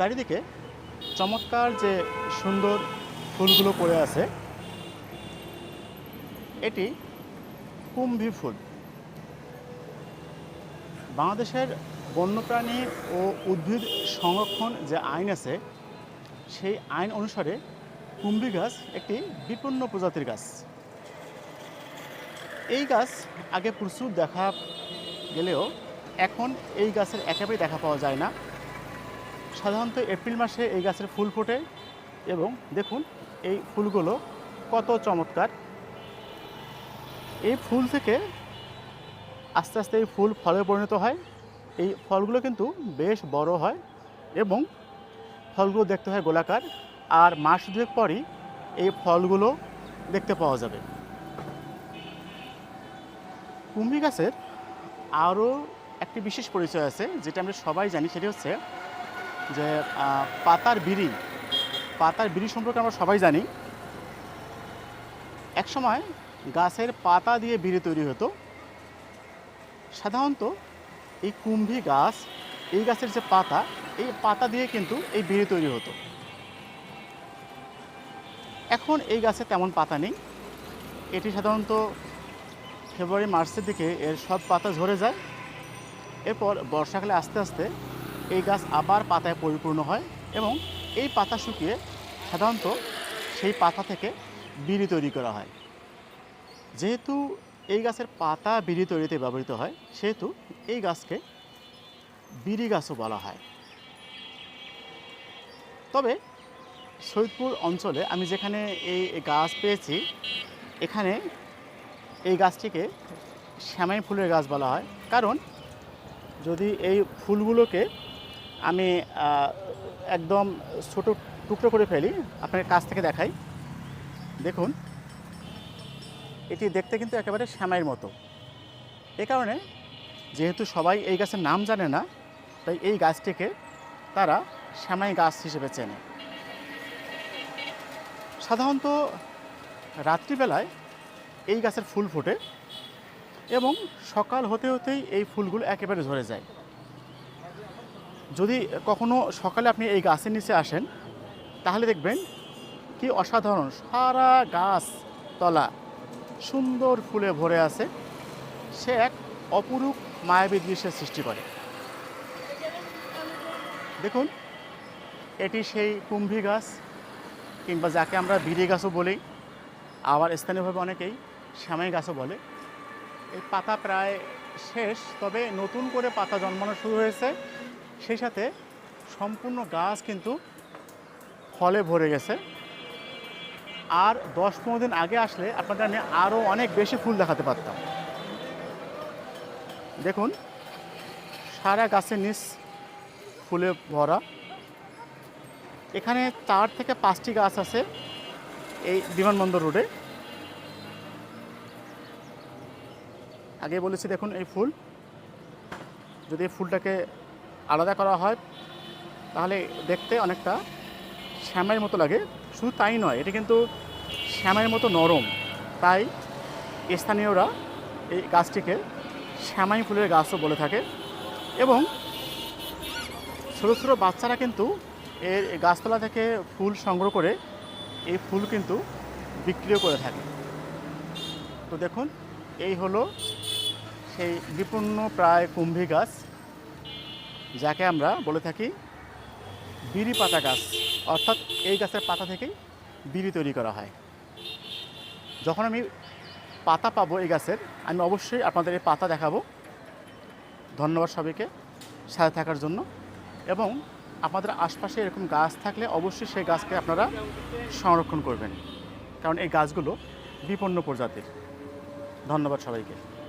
চারিদিকে চমৎকার যে সুন্দর ফুলগুলো পড়ে আছে। এটি কুম্ভি ফুল। বাংলাদেশের বন্যপ্রাণী ও উদ্ভিদ সংরক্ষণ যে আইন আছে, সেই আইন অনুসারে কুম্ভি গাছ একটি বিপন্ন প্রজাতির গাছ। এই গাছ আগে প্রচুর দেখা গেলেও এখন এই গাছের একেবারে দেখা পাওয়া যায় না। সাধারণত এপ্রিল মাসে এই গাছের ফুল ফোটে এবং দেখুন এই ফুলগুলো কত চমৎকার। এই ফুল থেকে আস্তে আস্তে এই ফুল ফলে পরিণত হয়। এই ফলগুলো কিন্তু বেশ বড় হয় এবং ফলগুলো দেখতে হয় গোলাকার। আর মাস দুয়েক পরই এই ফলগুলো দেখতে পাওয়া যাবে। কুম্ভি গাছের আরও একটি বিশেষ পরিচয় আছে, যেটা আমরা সবাই জানি, সেটি হচ্ছে যে পাতার বিড়ি পাতার বিড়ি সম্পর্কে আমরা সবাই জানি। একসময় গাছের পাতা দিয়ে বিড়ি তৈরি হতো। সাধারণত এই কুম্ভি গাছ, এই গাছের যে পাতা, এই পাতা দিয়ে কিন্তু এই বিড়ি তৈরি হতো। এখন এই গাছে তেমন পাতা নেই। এটি সাধারণত ফেব্রুয়ারি, মার্চের দিকে এর সব পাতা ঝরে যায়। এরপর বর্ষাকালে আস্তে আস্তে এই গাছ আবার পাতায় পরিপূর্ণ হয় এবং এই পাতা শুকিয়ে সাধারণত সেই পাতা থেকে বিড়ি তৈরি করা হয়। যেহেতু এই গাছের পাতা বিড়ি তৈরিতে ব্যবহৃত হয়, সেহেতু এই গাছকে বিড়ি গাছও বলা হয়। তবে সৈয়দপুর অঞ্চলে আমি যেখানে এই গাছ পেয়েছি, এখানে এই গাছটিকে শ্যামাই ফুলের গাছ বলা হয়। কারণ যদি এই ফুলগুলোকে আমি একদম ছোট টুকরো করে ফেলি, আপনাকে কাছ থেকে দেখাই। দেখুন, এটি দেখতে কিন্তু একেবারে শ্যামাইয়ের মতো। এ কারণে, যেহেতু সবাই এই গাছের নাম জানে না, তাই এই গাছটিকে তারা শ্যামাই গাছ হিসেবে চেনে। সাধারণত রাত্রিবেলায় এই গাছের ফুল ফোটে এবং সকাল হতে হতেই এই ফুলগুলো একেবারে ঝরে যায়। যদি কখনো সকালে আপনি এই গাছের নিচে আসেন, তাহলে দেখবেন কি অসাধারণ। সারা গাছ তলা সুন্দর ফুলে ভরে আছে। সে এক অপরূপ মায়াবী দৃশ্যের সৃষ্টি করে। দেখুন, এটি সেই কুম্ভি গাছ কিংবা যাকে আমরা বিড়ি গাছও বলি, আবার স্থানীয়ভাবে অনেকেই শ্যামাই গাছও বলে। এই পাতা প্রায় শেষ, তবে নতুন করে পাতা জন্মানো শুরু হয়েছে। সেই সাথে সম্পূর্ণ গাছ কিন্তু ফলে ভরে গেছে। আর দশ পনেরো দিন আগে আসলে আপনাদের আমি আরও অনেক বেশি ফুল দেখাতে পারতাম। দেখুন, সারা গাছের নিচ ফুলে ভরা। এখানে চার থেকে পাঁচটি গাছ আছে এই বিমানবন্দর রোডে। আগে বলেছি দেখুন এই ফুল। যদি এই ফুলটাকে আলাদা করা হয়, তাহলে দেখতে অনেকটা শ্যামাইয়ের মতো লাগে। শুধু তাই নয়, এটা কিন্তু শ্যামাইয়ের মতো নরম। তাই স্থানীয়রা এই গাছটিকে শ্যামাই ফুলের গাছও বলে থাকে এবং ছোটো ছোটো বাচ্চারা কিন্তু এর গাছতলা থেকে ফুল সংগ্রহ করে এই ফুল কিন্তু বিক্রিও করে থাকে। তো দেখুন, এই হলো সেই বিপন্ন প্রায় কুম্ভী গাছ। যাকে আমরা বলে থাকি বিড়ি পাতা গাছ। অর্থাৎ এই গাছের পাতা থেকেই বিড়ি তৈরি করা হয়। যখন আমি পাতা পাবো এই গাছের, আমি অবশ্যই আপনাদের এই পাতা দেখাবো। ধন্যবাদ সবাইকে সাথে থাকার জন্য। এবং আপনাদের আশপাশে এরকম গাছ থাকলে অবশ্যই সেই গাছকে আপনারা সংরক্ষণ করবেন। কারণ এই গাছগুলো বিপন্ন প্রজাতির। ধন্যবাদ সবাইকে।